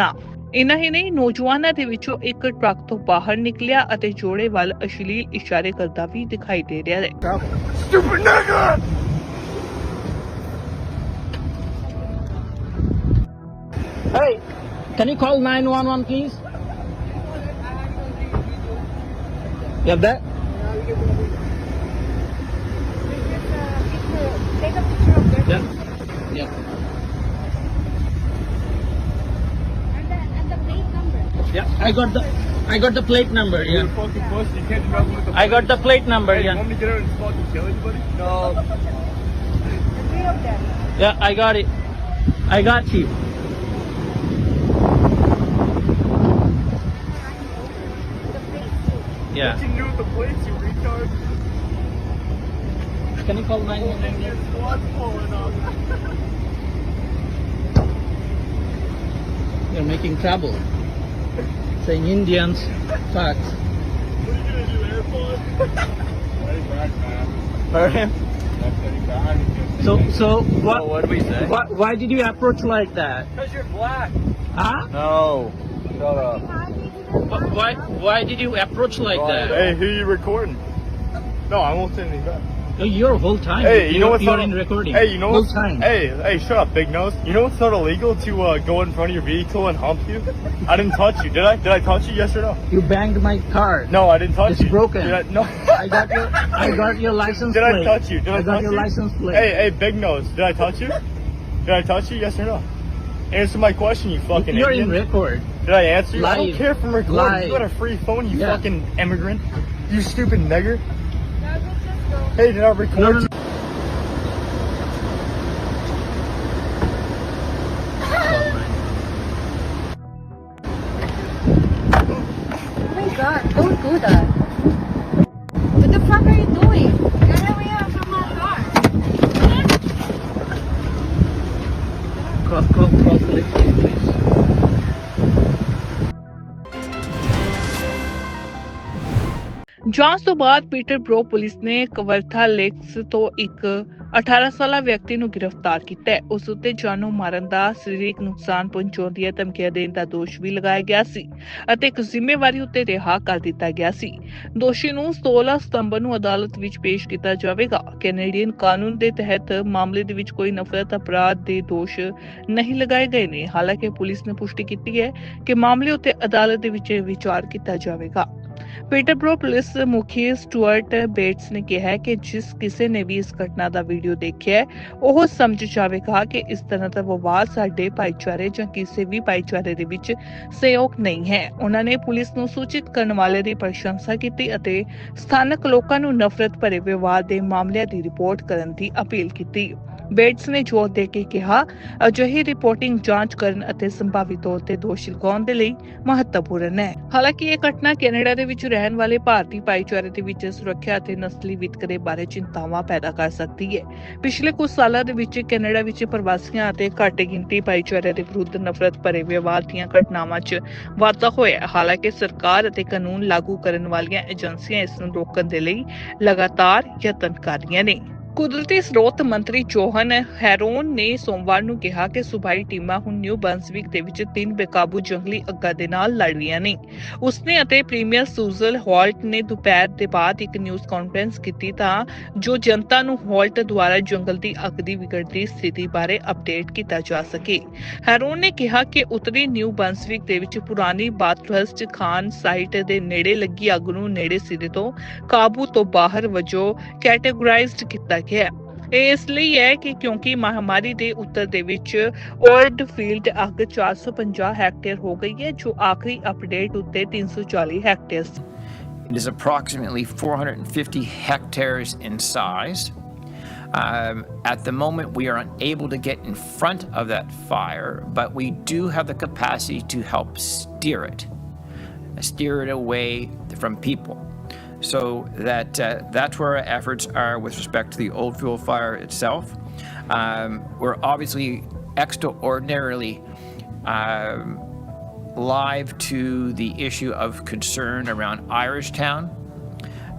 ਇਨਾ ਹੀ ਨਹੀਂ ਨੌਜਵਾਨਾਂ ਦੇ ਵਿੱਚੋਂ ਇੱਕ ਟਰੱਕ ਤੋਂ ਬਾਹਰ ਨਿਕਲਿਆ ਅਤੇ ਜੋੜੇ ਵੱਲ ਅਸ਼ਲੀਲ ਇਸ਼ਾਰੇ ਕਰਦਾ ਵੀ ਦਿਖਾਈ ਦੇ ਰਿਹਾ ਹੈ Stupid nigga! Hey, can you call 911 please? You have that? Take a picture of their Yeah. Yeah. I got the I got the plate number, yeah. fucking pussy. You can't drive with the I got the plate number, Hey, you yeah. want me to get out and fucking kill anybody? No. The three of them. Yeah, I got it. I got you. The plate too. Yeah. What you do with the plates, you retard? Can you call 911? Your squad's pulling up. You're making trouble. Saying Indians facts. What are you gonna do, airport? Hey, back, man. For him. That's bad. So so what Oh, what did we say? why, why did you approach like that? Because you're black. Huh? No. Shut up. Why why did you approach like that? Hey, who you recording? No, I won't say anything back. Oh, You're whole time. Hey, you know what's you're not, in recording. Hey, you know whole what's time. Hey, hey, shut up, big nose. You know what's not illegal to uh, go in front of your vehicle and hump you? I didn't touch you, did I? Did I touch you? Yes or no? You banged my car. No, I didn't touch It's you. broken. Did I, no. I got your I got your license Did plate. I touch you? Did I, I got touch your you? license plate. Hey, hey, big nose. Did I touch you? Did I touch you? Yes or no? Answer my question, you fucking You're in record. Did I answer you? I don't Live. care from recording. Live. You got a free phone, you Yeah. fucking immigrant. You stupid nigger. No, let's just go. Hey, did I record No, no, no. ਜਾਂਚ ਤੋਂ ਬਾਅਦ Peterborough police ਨੇ ਕਵਰਥਾ lakes ਤੋਂ ਇੱਕ 18 ਸਾਲਾ ਵਿਅਕਤੀ ਨੂੰ ਗ੍ਰਿਫਤਾਰ ਕੀਤਾ ਹੈ। ਉਸ ਉੱਤੇ ਜਾਨੋਂ ਮਾਰਨ ਦਾ ਸਰੀਰਕ ਨੁਕਸਾਨ ਪਹੁੰਚਾਉਣ ਦੀਆਂ ਧਮਕੀਆਂ ਦੇਣ ਦਾ ਦੋਸ਼ ਵੀ ਲਗਾਇਆ ਗਿਆ ਸੀ ਅਤੇ ਇੱਕ ਜ਼ਿੰਮੇਵਾਰੀ ਉੱਤੇ ਰਿਹਾ ਕਰ ਦਿੱਤਾ ਗਿਆ ਸੀ। ਦੋਸ਼ੀ ਨੂੰ 16 ਸਤੰਬਰ ਨੂੰ ਅਦਾਲਤ ਵਿੱਚ ਪੇਸ਼ ਕੀਤਾ ਜਾਵੇਗਾ। ਕੈਨੇਡੀਅਨ ਕਾਨੂੰਨ ਦੇ ਤਹਿਤ ਮਾਮਲੇ ਦੇ ਵਿੱਚ ਕੋਈ ਨਫ਼ਰਤ, ਅਪਰਾਧ ਦੇ ਦੋਸ਼ ਨਹੀਂ ਲਗਾਏ ਗਏ ਨੇ। ਹਾਲਾਂਕਿ ਪੁਲਿਸ ਨੇ ਪੁਸ਼ਟੀ ਕੀਤੀ ਹੈ ਕਿ ਮਾਮਲੇ ਉੱਤੇ ਅਦਾਲਤ ਦੇ ਵਿੱਚ ਵਿਚਾਰ ਕੀਤਾ ਜਾਵੇਗਾ। ਪੀਟਰਬਰੋ ਪੁਲਿਸ ਮੁਖੀ ਸਟੂਅਰਟ ਬੇਟਸ ਨੇ ਕਿਹਾ ਕਿ ਜਿਸ ਕਿਸੇ ਨੇ ਵੀ ਇਸ ਘਟਨਾ ਦਾ ਵੀਡੀਓ ਦੇਖਿਆ ਉਹ ਸਮਝ ਜਾਵੇਗਾ ਕਿ ਇਸ ਤਰ੍ਹਾਂ ਦਾ ਵਿਵਾਦ ਸਾਡੇ ਭਾਈਚਾਰੇ ਜਾਂ ਕਿਸੇ ਵੀ ਭਾਈਚਾਰੇ ਦੇ ਵਿੱਚ ਸਹਿਯੋਗ ਨਹੀਂ ਹੈ। ਉਹਨਾਂ ਨੇ ਪੁਲਿਸ ਨੂੰ ਸੂਚਿਤ ਕਰਨ ਵਾਲੇ ਦੀ ਪ੍ਰਸ਼ੰਸਾ ਕੀਤੀ ਅਤੇ ਸਥਾਨਕ ਲੋਕਾਂ ਨੂੰ ਨਫ਼ਰਤ ਭਰੇ ਵਿਵਾਦ ਦੇ ਮਾਮਲਿਆਂ ਦੀ ਰਿਪੋਰਟ ਕਰਨ ਦੀ ਅਪੀਲ ਕੀਤੀ। ਬੇਟਸ ਨੇ ਜ਼ੋਰ ਦੇ ਕੇ ਕਿਹਾ, ਅਜਿਹੀ ਰਿਪੋਰਟਿੰਗ ਜਾਂਚ ਕਰਨ ਅਤੇ ਸੰਭਾਵੀ ਤੌਰ ਤੇ ਦੋਸ਼ ਲਗਾਉਣ ਦੇ ਲਈ ਮਹੱਤਵਪੂਰਨ ਹੈ। ਹਾਲਾਂਕਿ ਇਹ ਘਟਨਾ ਕੈਨੇਡਾ ਦੇ ਵਿੱਚ ਰਹਿਣ ਵਾਲੇ ਭਾਰਤੀ ਭਾਈਚਾਰੇ ਦੇ ਵਿੱਚ ਸੁਰੱਖਿਆ ਅਤੇ ਨਸਲੀ ਵਿਤਕਰੇ ਬਾਰੇ ਚਿੰਤਾਵਾਂ ਪੈਦਾ ਕਰ ਸਕਦੀ ਹੈ। ਪਿਛਲੇ ਕੁਝ ਸਾਲਾਂ ਦੇ ਵਿੱਚ ਕੈਨੇਡਾ ਵਿੱਚ ਪ੍ਰਵਾਸੀਆਂ ਅਤੇ ਘੱਟ ਗਿਣਤੀ ਭਾਈਚਾਰਿਆਂ ਦੇ ਵਿਰੁੱਧ ਨਫ਼ਰਤ ਭਰੇ ਵਿਵਾਦ ਦੀਆਂ ਘਟਨਾਵਾਂ 'ਚ ਵਾਧਾ ਹੋਇਆ ਹਾਲਾਂਕਿ ਸਰਕਾਰ ਅਤੇ ਕਾਨੂੰਨ ਲਾਗੂ ਕਰਨ ਵਾਲੀਆਂ ਏਜੰਸੀਆਂ ਇਸ ਨੂੰ ਰੋਕਣ ਦੇ ਲਈ ਲਗਾਤਾਰ ਯਤਨ ਕਰ ਰਹੀਆਂ ਨੇ। ਕੁਦਰਤੀ ਸਰੋਤ ਮੰਤਰੀ ਜੋਹਨ ਹੈਰੋਨ ਨੇ ਸੋਮਵਾਰ ਨੂੰ ਕਿਹਾ ਕਿ ਸੂਬਾਈ ਟੀਮਾਂ ਹੁਣ ਨਿਊ ਬਨਸਵਿਕ ਦੇ ਵਿੱਚ ਤਿੰਨ ਬੇਕਾਬੂ ਜੰਗਲੀ ਅੱਗਾਂ ਦੇ ਨਾਲ ਲੜ ਰਹੀਆਂ ਨੇ। ਉਸਨੇ ਅਤੇ ਪ੍ਰੀਮੀਅਰ ਸੂਜ਼ਲ ਹਾਲਟ ਨੇ ਦੁਪਹਿਰ ਦੇ ਬਾਅਦ ਇੱਕ ਨਿਊਜ਼ ਕਾਨਫਰੰਸ ਕੀਤੀ ਤਾਂ ਜੋ ਜਨਤਾ ਨੂੰ ਹਾਲਟ ਦੁਆਰਾ ਜੰਗਲ ਦੀ ਅੱਗ ਦੀ ਵਿਗੜਦੀ ਸਥਿਤੀ ਬਾਰੇ ਅਪਡੇਟ ਕੀਤਾ ਜਾ ਸਕੇ। ਹੈਰੋਨ ਨੇ ਕਿਹਾ ਕਿ ਉਤਰੀ ਨਿਊ ਬਨਸਵਿਕ ਦੇ ਵਿੱਚ ਪੁਰਾਣੀ ਬਾਥਰਸਟ ਖਾਨ ਸਾਈਟ ਦੇ ਨੇੜੇ ਲੱਗੀ ਅੱਗ ਨੂੰ ਨੇੜੇ ਸਿਰੇ ਤੋਂ ਕਾਬੂ ਤੋਂ ਬਾਹਰ ਵਜੋਂ ਕੈਟੇਗਰਾਈਜ਼ਡ ਕੀਤਾ ਗਿਆ ਹੈ ਇਹ ਇਸ ਲਈ ਹੈ ਕਿ ਕਿਉਂਕਿ ਮਹਾਮਾਰੀ ਦੇ ਉੱਤਰ ਦੇ ਵਿੱਚ ਓਲਡ ਫੀਲਡ ਅੱਗ 450 ਹੈਕਟੇਅਰ ਹੋ ਗਈ ਹੈ ਜੋ ਆਖਰੀ ਅਪਡੇਟ ਉੱਤੇ 340 ਹੈਕਟੇਅਰ ਸੀ It is approximately 450 hectares in size. Um, at the moment, we are unable to get in front of that fire, but we do have the capacity to help steer it, steer it away from people. So that uh, that's where our efforts are with respect to the old fuel fire itself. Um, we're obviously extraordinarily. Um, live to the issue of concern around Irish Town.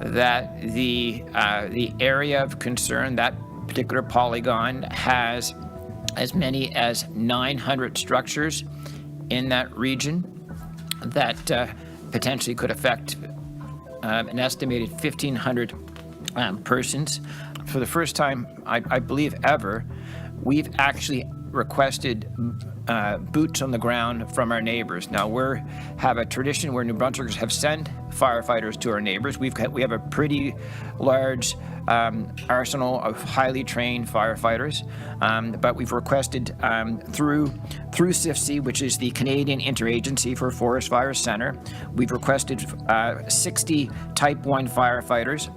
that the uh, the area of concern, that particular polygon, has as many as 900 structures in that region that uh, potentially could affect um, an estimated 1,500 um, persons. For the first time, I, I believe ever, we've actually requested uh, boots on the ground from our neighbors. Now we have a tradition where New Brunswickers have sent firefighters to our neighbors. We've got, we have a pretty large um, arsenal of highly trained firefighters, um, but we've requested um, through through CIFC, which is the Canadian Interagency for Forest Fire Center, we've requested uh, 60 Type 1 firefighters.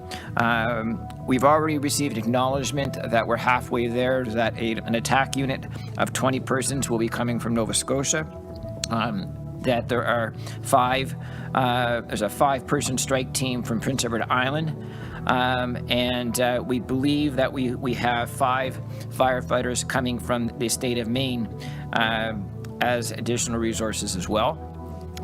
We've already received acknowledgement that we're halfway there, that a, an attack unit of 20 persons will be coming from Nova Scotia. Um, that there are five, uh, there's a five person strike team from Prince Edward Island. Um, and uh, we believe that we, we have five firefighters coming from the state of Maine um as additional resources as well.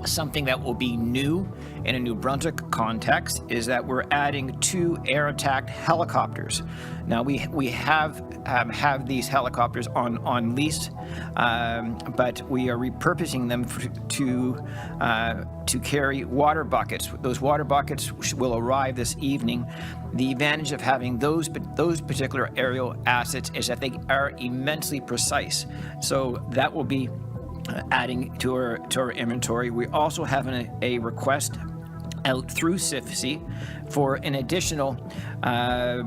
Something that will be new in a New Brunswick context is that we're adding two air attack helicopters. Now we we have um, have these helicopters on on lease, um, but we are repurposing them f- to uh, to carry water buckets. Those water buckets will arrive this evening. The advantage of having those those particular aerial assets is that they are immensely precise. So that will be adding to our to our inventory. We also have an, a request out through CIFC for an additional uh,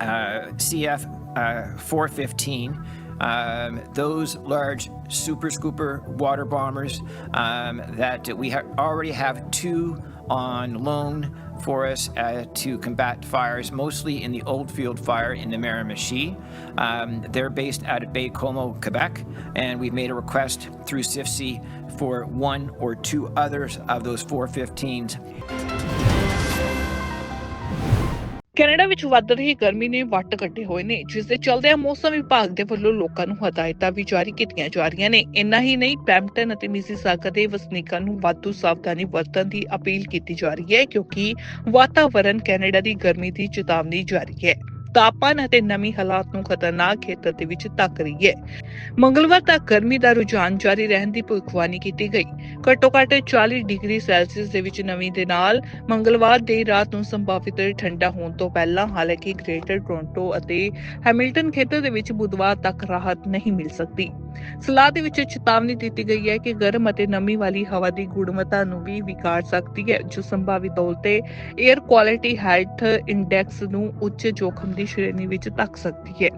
uh, CF uh, 415. Um, those large super scooper water bombers um, that we ha- already have two on loan for us uh, to combat fires, mostly in the Oldfield fire in the Miramichi. Um, they're based out of Baie-Comeau, Quebec, and we've made a request through CIFC for one or two others of those 415s Canada ਵਿੱਚ ਵੱਧ ਰਹੀ ਗਰਮੀ ਨੇ ਵੱਟ ਕੱਢੇ ਹੋਏ ਨੇ, ਜਿਸ ਦੇ ਚਲਦਿਆਂ ਮੌਸਮ ਵਿਭਾਗ ਦੇ ਵੱਲੋਂ ਲੋਕਾਂ ਨੂੰ ਹਦਾਇਤਾਂ ਵੀ ਜਾਰੀ ਕੀਤੀਆਂ ਜਾ ਰਹੀਆਂ ਨੇ। ਇੰਨਾ ਹੀ ਨਹੀਂ ਬ੍ਰੈਂਪਟਨ ਅਤੇ ਮਿਸੀਸਾਗਾ ਦੇ ਵਸਨੀਕਾਂ ਨੂੰ ਵਾਧੂ ਸਾਵਧਾਨੀ ਵਰਤਣ ਦੀ ਅਪੀਲ ਕੀਤੀ ਜਾ ਰਹੀ ਹੈ, ਕਿਉਂਕਿ ਵਾਤਾਵਰਣ ਕੈਨੇਡਾ ਦੀ ਗਰਮੀ ਦੀ ਚੇਤਾਵਨੀ ਜਾਰੀ ਹੈ। ਤਾਪਮਾਨ ਅਤੇ ਨਮੀ ਹਾਲਾਤ ਨੂੰ ਖਤਰਨਾਕ ਖੇਤਰ ਦੇ ਵਿੱਚ ਧੱਕ ਰਹੀ ਹੈ। ਮੰਗਲਵਾਰ ਤੱਕ ਗਰਮੀ ਦਾ ਰੁਝਾਨ ਜਾਰੀ ਰਹਿਣ ਦੀ ਭਵਿੱਖਬਾਣੀ ਕੀਤੀ ਗਈ। ਘੱਟੋ ਘੱਟ 40 ਡਿਗਰੀ ਸੈਲਸੀਅਸ ਦੇ ਵਿੱਚ ਨਮੀ ਦੇ ਨਾਲ ਮੰਗਲਵਾਰ ਦੀ ਰਾਤ ਨੂੰ ਸੰਭਾਵਿਤ ਠੰਡਾ ਹੋਣ ਤੋਂ ਪਹਿਲਾਂ ਹਾਲਾਂਕਿ ਗ੍ਰੇਟਰ ਟੋਰਾਂਟੋ ਅਤੇ ਹੈਮਿਲਟਨ ਖੇਤਰ ਦੇ ਵਿੱਚ ਬੁੱਧਵਾਰ ਤੱਕ ਰਾਹਤ ਨਹੀਂ ਮਿਲ ਸਕਦੀ। ਸਲਾਹ ਦੇ ਵਿੱਚ ਚੇਤਾਵਨੀ ਦਿੱਤੀ ਗਈ ਹੈ ਕਿ ਗਰਮ ਅਤੇ ਨਮੀ ਵਾਲੀ ਹਵਾ ਦੀ ਗੁਣਵੱਤਾ ਨੂੰ ਵੀ ਵਿਗਾੜ ਸਕਦੀ ਹੈ, ਜੋ ਸੰਭਾਵਿਤ ਤੌਰ ਤੇ 에ਅਰ ਕੁਆਲਿਟੀ ਹੈਲਥ ਇੰਡੈਕਸ ਨੂੰ ਉੱਚ ਜੋਖਮ ਦੀ ਸ਼੍ਰੇਣੀ ਵਿੱਚ ਤੱਕ ਸਕਦੀ ਹੈ।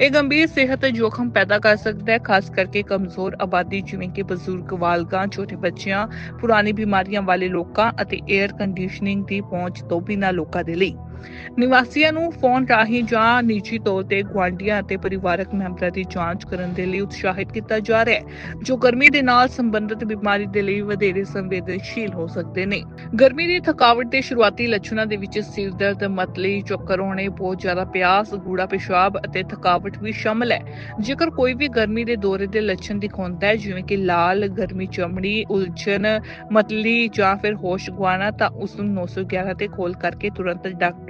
ਇਹ ਗੰਭੀਰ ਸਿਹਤ ਜੋਖਮ ਪੈਦਾ ਕਰ ਸਕਦਾ ਹੈ, ਖਾਸ ਕਰਕੇ ਕਮਜ਼ੋਰ ਆਬਾਦੀ, ਜਿਵੇਂ ਕਿ ਬਜ਼ੁਰਗ, ਵਾਲਗਾਂ, ਛੋਟੇ ਬੱਚਿਆਂ, ਪੁਰਾਣੀ ਬਿਮਾਰੀਆਂ ਵਾਲੇ ਲੋਕਾਂ ਅਤੇ 에ਅਰ ਕੰਡੀਸ਼ਨਿੰਗ ਦੀ ਪਹੁੰਚ ਤੋਂ ਬਿਨਾਂ ਲੋਕਾਂ ਦੇ ਲਈ। ਨਿਵਾਸੀਆਂ ਨੂੰ ਫੋਨ ਰਾਹੀਂ ਜਾਂ ਨਿੱਜੀ ਤੌਰ ਤੇ ਗੁਆਂਢੀਆਂ ਅਤੇ ਪਰਿਵਾਰਕ ਮੈਂਬਰਾਂ ਦੀ ਜਾਂਚ ਕਰਨ ਦੇ ਲਈ ਉਤਸ਼ਾਹਿਤ ਕੀਤਾ ਜਾ ਰਿਹਾ ਹੈ, ਜੋ ਗਰਮੀ ਦੇ ਨਾਲ ਸੰਬੰਧਿਤ ਬਿਮਾਰੀ ਦੇ ਲਈ ਵਧੇਰੇ ਸੰਵੇਦਨਸ਼ੀਲ ਹੋ ਸਕਦੇ ਨੇ। ਗਰਮੀ ਦੀ ਥਕਾਵਟ ਦੇ ਸ਼ੁਰੂਆਤੀ ਲੱਛਣਾਂ ਦੇ ਵਿੱਚ ਸਿਰ ਦਰਦ ਮਤਲੀ ਚੱਕਰ ਹੋਣੇ, ਬਹੁਤ ਜ਼ਿਆਦਾ ਪਿਆਸ, ਗੂੜਾ ਪਿਸ਼ਾਬ ਅਤੇ ਥਕਾਵਟ ਵੀ ਸ਼ਾਮਲ ਹੈ। ਜੇਕਰ ਕੋਈ ਵੀ ਗਰਮੀ ਦੇ ਦੌਰੇ ਦੇ ਲੱਛਣ ਦਿਖਾਉਂਦਾ ਹੈ, ਜਿਵੇਂ ਕਿ ਲਾਲ, ਗਰਮੀ ਚਮੜੀ, ਉਲਝਣ ਮਤਲੀ ਜਾਂ ਫਿਰ ਹੋਸ਼ ਗਵਾਣਾ, ਤਾਂ ਉਸ ਨੂੰ 911 ਤੇ ਕਾਲ ਕਰਕੇ ਤੁਰੰਤ ਡਾਕਟਰ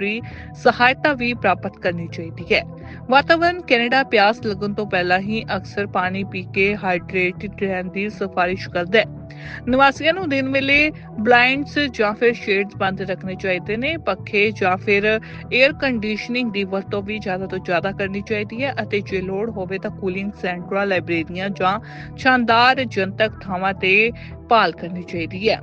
ਸਹਾਇਤਾ ਵੀ ਪ੍ਰਾਪਤ ਕਰਨੀ ਚਾਹੀਦੀ ਹੈ। ਵਾਤਾਵਰਣ ਕੈਨੇਡਾ ਪਿਆਸ ਲੱਗਣ ਤੋਂ ਪਹਿਲਾਂ ਹੀ ਅਕਸਰ ਪਾਣੀ ਪੀ ਕੇ ਹਾਈਡਰੇਟਡ ਰਹਿਣ ਦੀ ਸਿਫਾਰਿਸ਼ ਕਰਦਾ ਹੈ। ਨਿਵਾਸੀਆਂ ਨੂੰ ਦਿਨ ਵੇਲੇ ਬਲਾਈਂਡਸ ਜਾਂ ਫਿਰ ਸ਼ੇਡਸ ਬੰਦ ਰੱਖਣੇ ਚਾਹੀਦੇ ਨੇ, ਪੱਖੇ ਜਾਂ ਫਿਰ 에ਅਰ ਕੰਡੀਸ਼ਨਿੰਗ ਦੀ ਵਰਤੋਂ ਵੀ ਜ਼ਿਆਦਾ ਤੋਂ ਜ਼ਿਆਦਾ ਕਰਨੀ ਚਾਹੀਦੀ ਹੈ ਅਤੇ ਜੇ ਲੋੜ ਹੋਵੇ ਤਾਂ ਕੂਲਿੰਗ ਸੈਂਟਰਾਂ, ਲਾਇਬ੍ਰੇਰੀਆਂ ਜਾਂ ਸ਼ਾਨਦਾਰ ਜਨਤਕ ਥਾਵਾਂ ਤੇ ਭਾਲ ਕਰਨੀ ਚਾਹੀਦੀ ਹੈ।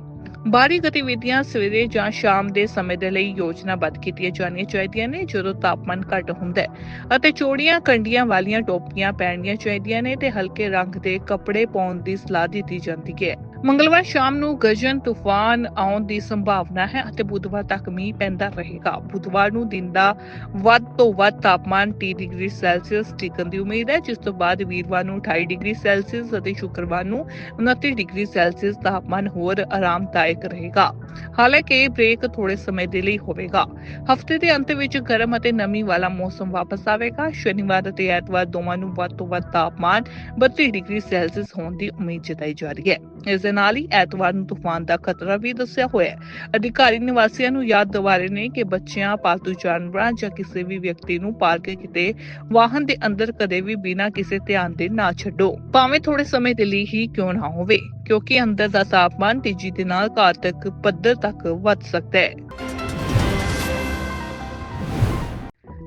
ਬਾਹਰੀ ਗਤੀਵਿਧੀਆਂ ਸਵੇਰੇ ਜਾਂ ਸ਼ਾਮ ਦੇ ਸਮੇਂ ਦੇ ਲਈ ਯੋਜਨਾਬੱਧ ਕੀਤੀਆਂ ਜਾਣੀਆਂ ਚਾਹੀਦੀਆਂ ਨੇ, ਜਦੋਂ ਤਾਪਮਾਨ ਘੱਟ ਹੁੰਦਾ ਹੈ ਅਤੇ ਚੋੜੀਆਂ ਕੰਡੀਆਂ ਵਾਲੀਆਂ ਟੋਪੀਆਂ ਪਹਿਨਣੀਆਂ ਚਾਹੀਦੀਆਂ ਨੇ ਤੇ ਹਲਕੇ ਰੰਗ ਦੇ ਕੱਪੜੇ ਪਾਉਣ ਦੀ ਸਲਾਹ ਦਿੱਤੀ ਜਾਂਦੀ ਹੈ। ਮੰਗਲਵਾਰ ਸ਼ਾਮ ਨੂੰ ਗਰਜਨ ਤੂਫਾਨ ਆਉਣ ਦੀ ਸੰਭਾਵਨਾ ਹੈ ਅਤੇ ਬੁੱਧਵਾਰ ਤੱਕ ਮੀਂਹ ਪੈਂਦਾ ਰਹੇਗਾ। ਬੁੱਧਵਾਰ ਨੂੰ ਦਿਨ ਦਾ ਵੱਧ ਤੋਂ ਵੱਧ ਤਾਪਮਾਨ 30 ਡਿਗਰੀ ਸੈਲਸੀਅਸ ਟਿਕਣ ਦੀ ਉਮੀਦ ਹੈ, ਜਿਸ ਤੋਂ ਬਾਅਦ ਵੀਰਵਾਰ ਨੂੰ 28 ਡਿਗਰੀ ਸੈਲਸੀਅਸ ਅਤੇ ਸ਼ੁੱਕਰਵਾਰ ਨੂੰ 29 ਡਿਗਰੀ ਸੈਲਸੀਅਸ ਤਾਪਮਾਨ ਹੋਰ ਆਰਾਮਦਾਇਕ ਰਹੇਗਾ। ਹਾਲਾਂਕਿ ਬ੍ਰੇਕ ਥੋੜੇ ਸਮੇਂ ਦੇ ਲਈ ਹੋਵੇਗਾ। ਹਫ਼ਤੇ ਦੇ ਅੰਤ ਵਿੱਚ ਗਰਮ ਅਤੇ ਨਮੀ ਵਾਲਾ ਮੌਸਮ ਵਾਪਸ ਆਵੇਗਾ। ਸ਼ਨੀਵਾਰ ਅਤੇ ਐਤਵਾਰ ਦੋਵਾਂ ਨੂੰ ਵੱਧ ਤੋਂ ਵੱਧ ਤਾਪਮਾਨ 32 ਡਿਗਰੀ ਸੈਲਸੀਅਸ ਹੋਣ ਦੀ ਉਮੀਦ ਜਤਾਈ ਜਾ ਰਹੀ ਹੈ। ਇਸ ਦੇ ਨਾਲ ਹੀ ਐਤਵਾਰ ਨੂੰ ਤੂਫਾਨ ਦਾ ਖਤਰਾ ਵੀ ਦੱਸਿਆ ਹੋਇਆ ਹੈ। ਅਧਿਕਾਰੀ ਨਿਵਾਸੀਆਂ ਨੂੰ ਯਾਦ ਦਿਵਾ ਰਹੇ ਨੇ ਕਿ ਬੱਚਿਆਂ, ਪਾਲਤੂ ਜਾਨਵਰਾਂ ਜਾਂ ਕਿਸੇ ਵੀ ਵਿਅਕਤੀ ਨੂੰ ਪਾਰਕ ਕਿਤੇ ਵਾਹਨ ਦੇ ਅੰਦਰ ਕਦੇ ਵੀ ਬਿਨਾਂ ਕਿਸੇ ਧਿਆਨ ਦੇ ਨਾ ਛੱਡੋ। ਭਾਵੇਂ ਥੋੜੇ ਸਮੇਂ ਦੇ ਲਈ ਹੀ ਕਿਉਂ ਨਾ ਹੋਵੇ, ਕਿਉਂਕਿ ਅੰਦਰ ਦਾ ਤਾਪਮਾਨ ਤੇਜ਼ੀ ਦੇ ਨਾਲ ਘਾਤਕ ਪੱਧਰ ਤੱਕ ਵੱਧ ਸਕਦਾ ਹੈ।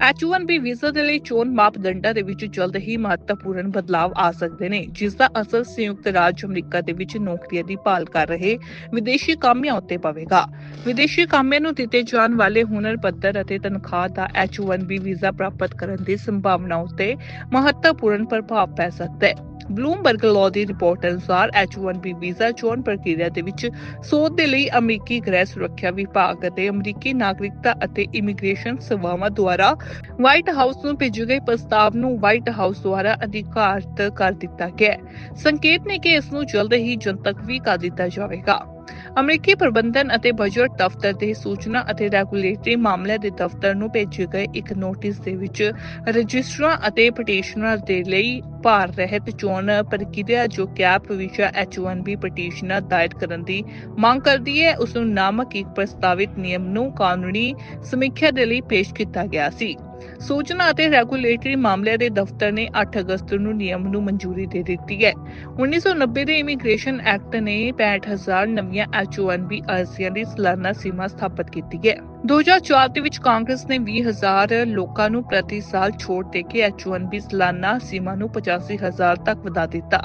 H1B ਵੀਜ਼ਾ ਦੇ ਲਈ ਚੋਣ ਮਾਪਦੰਡਾਂ ਦੇ ਵਿੱਚ ਜਲਦ ਹੀ ਮਹੱਤਵਪੂਰਨ ਬਦਲਾਅ ਆ ਸਕਦੇ ਨੇ ਜਿਸ ਦਾ ਅਸਰ ਸੰਯੁਕਤ ਰਾਜ ਅਮਰੀਕਾ ਦੇ ਵਿੱਚ ਨੌਕਰੀਆਂ ਦੀ ਭਾਲ ਕਰ ਰਹੇ ਵਿਦੇਸ਼ੀ ਕਾਮਿਆਂ ਉੱਤੇ ਪਵੇਗਾ। ਵਿਦੇਸ਼ੀ ਕਾਮਿਆਂ ਨੂੰ ਦਿੱਤੇ ਜਾਣ ਵਾਲੇ ਹੁਨਰ, ਪੱਧਰ ਅਤੇ ਤਨਖਾਹ ਦਾ H1B ਵੀਜ਼ਾ ਪ੍ਰਾਪਤ ਕਰਨ ਦੀ ਸੰਭਾਵਨਾ ਉੱਤੇ ਮਹੱਤਵਪੂਰਨ ਪ੍ਰਭਾਵ ਪੈ ਸਕਦਾ ਹੈ। ਬਲੂਮਬਰਗ ਲਾਅ ਦੀ ਰਿਪੋਰਟ ਅਨੁਸਾਰ H1B ਵੀਜ਼ਾ ਚੋਣ ਪ੍ਰਕਿਰਿਆ ਦੇ ਵਿੱਚ ਸੋਧ ਦੇ ਲਈ ਅਮਰੀਕੀ ਗ੍ਰਹਿ ਸੁਰੱਖਿਆ ਵਿਭਾਗ ਅਤੇ ਅਮਰੀਕੀ ਨਾਗਰਿਕਤਾ ਅਤੇ ਇਮੀਗ੍ਰੇਸ਼ਨ ਸੇਵਾਵਾਂ ਦੁਆਰਾ ਵਾਈਟ ਹਾਊਸ ਨੂੰ ਭੇਜੇ ਗਏ ਪ੍ਰਸਤਾਵ ਨੂੰ ਵਾਈਟ ਹਾਊਸ ਦੁਆਰਾ ਅਧਿਕਾਰਤ ਕਰ ਦਿੱਤਾ ਗਿਆ ਹੈ। ਸੰਕੇਤ ਨੇ ਕਿ ਇਸ ਨੂੰ ਜਲਦ ਹੀ ਜਨਤਕ ਵੀ ਕਰ ਦਿੱਤਾ ਜਾਵੇਗਾ। ਅਮਰੀਕੀ ਪ੍ਰਬੰਧਨ ਅਤੇ ਬਜਟ ਦਫ਼ਤਰ ਦੇ ਸੂਚਨਾ ਅਤੇ ਰੈਗੂਲੇਟਰੀ ਮਾਮਲਿਆਂ ਦੇ ਦਫ਼ਤਰ ਨੂੰ ਭੇਜੇ ਗਏ ਇੱਕ ਨੋਟਿਸ ਦੇ ਵਿੱਚ ਰਜਿਸਟਰਾਂ ਅਤੇ ਪਟੀਸ਼ਨਰਾਂ ਦੇ ਲਈ ਭਾਰ ਰਹਿਤ ਚੋਣ ਪ੍ਰਕਿਰਿਆ ਜੋ ਕੈਪ ਵਿਸ਼ਾ H1B ਪਟੀਸ਼ਨਰ ਦਾਇਰ ਕਰਨ ਦੀ ਮੰਗ ਕਰਦੀ ਹੈ, ਉਸ ਨੂੰ ਨਾਮਕ ਇੱਕ ਪ੍ਰਸਤਾਵਿਤ ਨਿਯਮ ਨੂੰ ਕਾਨੂੰਨੀ ਸਮੀਖਿਆ ਦੇ ਲਈ ਪੇਸ਼ ਕੀਤਾ ਗਿਆ ਸੀ। ਸੂਚਨਾ ਅਤੇ ਰੈਗੂਲੇਟਰੀ ਮਾਮਲਿਆਂ ਦੇ ਦਫ਼ਤਰ ਨੇ 8 ਅਗਸਤ ਨੂੰ ਨਿਯਮ ਨੂੰ ਮਨਜ਼ੂਰੀ ਦੇ ਦਿੱਤੀ ਹੈ। 1990 ਦੇ ਇਮੀਗ੍ਰੇਸ਼ਨ ਐਕਟ ਨੇ 65000 ਨਵੀਆਂ H1B ਅਰਜ਼ੀਆਂ ਦੀ ਸਾਲਾਨਾ ਸੀਮਾ ਸਥਾਪਿਤ ਕੀਤੀ ਹੈ। 2004 ਦੇ ਵਿੱਚ ਕਾਂਗਰਸ ਨੇ 20000 ਲੋਕਾਂ ਨੂੰ ਪ੍ਰਤੀ ਸਾਲ ਛੋਟ ਦੇ ਕੇ H1B ਸਾਲਾਨਾ ਸੀਮਾ ਨੂੰ 85000 ਤੱਕ ਵਧਾ ਦਿੱਤਾ।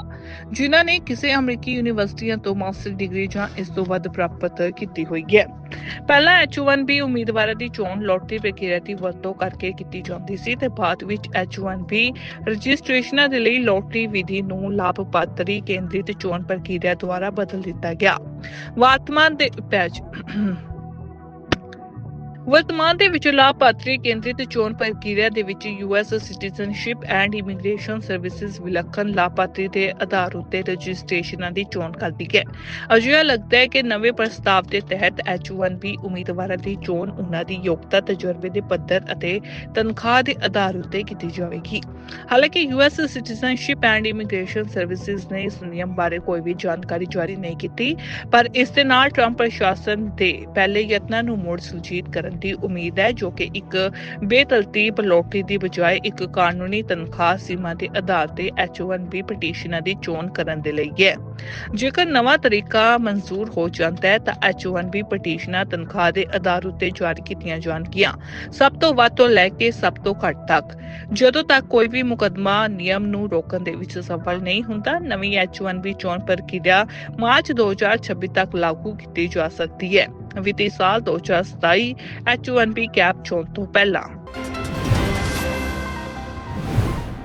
ਜਿਨ੍ਹਾਂ ਨੇ ਕਿਸੇ ਅਮਰੀਕੀ ਯੂਨੀਵਰਸਿਟੀਆਂ ਤੋਂ ਮਾਸਟਰ ਡਿਗਰੀ ਜਾਂ ਇਸ ਤੋਂ ਵੱਧ ਪ੍ਰਾਪਤ ਕੀਤੀ ਹੋਈ ਹੈ। ਪਹਿਲਾਂ H1B ਉਮੀਦਵਾਰਾਂ ਦੀ ਚੋਣ ਲੋਟਰੀ ਪ੍ਰਕਿਰਿਆ ਦੀ ਵਰਤੋਂ ਕਰਕੇ ਕੀਤੀ ਜਾਂਦੀ ਸੀ ਤੇ ਬਾਅਦ ਵਿੱਚ H1B ਰਜਿਸਟ੍ਰੇਸ਼ਨਾਂ ਦੇ ਲਈ ਲੋਟਰੀ ਵਿਧੀ ਨੂੰ ਲਾਭਪਾਤਰੀ ਕੇਂਦਰਿਤ ਚੋਣ ਪ੍ਰਕਿਰਿਆ ਦੁਆਰਾ ਬਦਲ ਦਿੱਤਾ ਗਿਆ। ਵਰਤਮਾਨ ਦੇ ਪੈਜ ਵਰਤਮਾਨ ਦੇ ਵਿੱਚ ਲਾਭਪਾਤਰੀ ਕੇਂਦਰਿਤ ਚੋਣ ਪ੍ਰਕਿਰਿਆ ਦੇ ਵਿੱਚ US citizenship and immigration services ਵਿਲੱਖਣ ਲਾਭਪਾਤਰੀ ਦੇ ਆਧਾਰ ਉੱਤੇ ਰਜਿਸਟ੍ਰੇਸ਼ਨਾਂ ਦੀ ਚੋਣ ਕਰਦੀ ਹੈ। ਅਜਿਹਾ ਲੱਗਦਾ ਹੈ ਕਿ ਨਵੇਂ ਪ੍ਰਸਤਾਵ ਦੇ ਤਹਿਤ H1B ਉਮੀਦਵਾਰਾਂ ਦੀ ਚੋਣ ਉਹਨਾਂ ਦੀ ਯੋਗਤਾ, ਤਜਰਬੇ ਦੇ ਪੱਧਰ ਅਤੇ ਤਨਖਾਹ ਦੇ ਆਧਾਰ ਉੱਤੇ ਕੀਤੀ ਜਾਵੇਗੀ। ਹਾਲਾਂਕਿ US citizenship and immigration services ਨੇ ਇਸ ਨਿਯਮ ਬਾਰੇ ਕੋਈ ਵੀ ਜਾਣਕਾਰੀ ਜਾਰੀ ਨਹੀਂ ਕੀਤੀ, ਪਰ ਇਸ ਦੇ ਨਾਲ ਟਰੰਪ ਪ੍ਰਸ਼ਾਸਨ ਦੇ ਪਹਿਲੇ ਯਤਨਾਂ ਨੂੰ ਮੁੜ ਸੁਰਜੀਤ ਕਰਨ ਦੀ ਉਮੀਦ ਹੈ, ਜੋ ਕਿ ਇੱਕ ਬੇਤਰਤੀਬ ਲੋਟਰੀ ਦੀ ਬਜਾਏ ਇੱਕ ਕਾਨੂੰਨੀ ਤਨਖਾਹ ਸੀਮਾ ਦੇ ਆਧਾਰ ਤੇ H1B ਪਟੀਸ਼ਨਾਂ ਦੀ ਚੋਣ ਕਰਨ ਦੇ ਲਈ ਹੈ। ਜੇਕਰ ਨਵਾਂ ਤਰੀਕਾ ਮਨਜ਼ੂਰ ਹੋ ਜਾਂਦਾ ਹੈ, ਤਾਂ H1B ਪਟੀਸ਼ਨਾਂ ਤਨਖਾਹ ਦੇ ਆਧਾਰ ਉੱਤੇ ਜਾਰੀ ਕੀਤੀਆਂ ਜਾਣਗੀਆਂ। ਸਭ ਤੋਂ ਵੱਧ ਤੋਂ ਲੈ ਕੇ ਸਭ ਤੋਂ ਘੱਟ ਤੱਕ। ਜਦੋਂ ਤੱਕ ਕੋਈ ਵੀ ਮੁਕੱਦਮਾ ਨਿਯਮ ਨੂੰ ਰੋਕਣ ਦੇ ਵਿੱਚ ਸਫਲ ਨਹੀਂ ਹੁੰਦਾ, ਨਵੀਂ H1B ਚੋਣ ਪ੍ਰਕਿਰਿਆ ਮਾਰਚ 2026 ਤੱਕ ਲਾਗੂ ਕੀਤੀ ਜਾ ਸਕਦੀ ਹੈ। ਵਿੱਤੀ ਸਾਲ 2027 H1B ਕੈਪ ਚੋਣ ਤੋਂ ਪਹਿਲਾਂ।